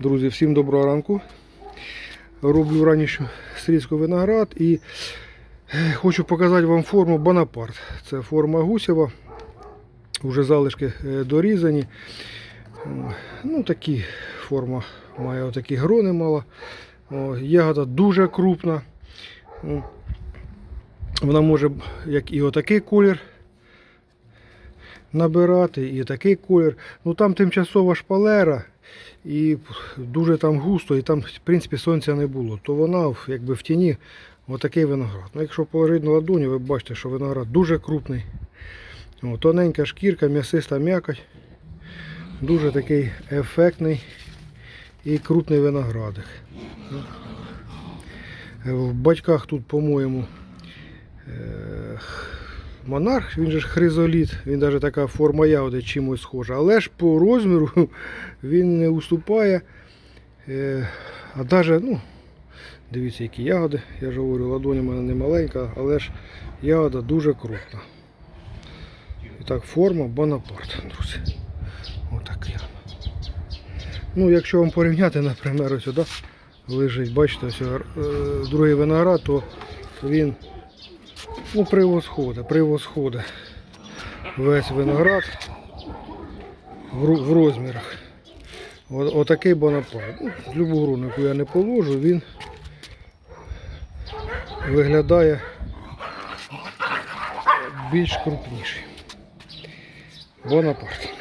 Друзі, всім доброго ранку. Роблю раніше стрільський виноград і е, хочу показати вам форму Бонапарт. Це форма гусєва. Вже залишки е, дорізані. Ну, такі форма має отакі грони мала. Ягода дуже крупна. Вона може як і отакий колір набирати, і такий колір. Ну там тимчасова шпалера, і дуже там густо, і там, в принципі, сонця не було. То вона якби в тіні отакий виноград. Ну, якщо положити на ладоні, ви бачите, що виноград дуже крупний. О, тоненька шкірка, м'ясиста м'якоть. Дуже такий ефектний і крупний виноградик. В батьках тут, по-моєму, е, монарх, він же ж хризоліт, він навіть така форма ягоди чимось схожа. Але ж по розміру він не уступає. Е, А навіть, ну, дивіться, які ягоди. Я ж говорю, ладоня в мене не маленька, але ж ягода дуже крупна. І так, форма Бонапарт, друзі. Отакий. Ну, якщо вам порівняти, наприклад, сюди лежить, бачите, ось е, другий виноград, то він ну, превосходить, превосходить весь виноград в, розмірах. Отакий Бонапарт. Ну, любу гру, на яку я не положу, він виглядає більш крупніший. Бонапарт.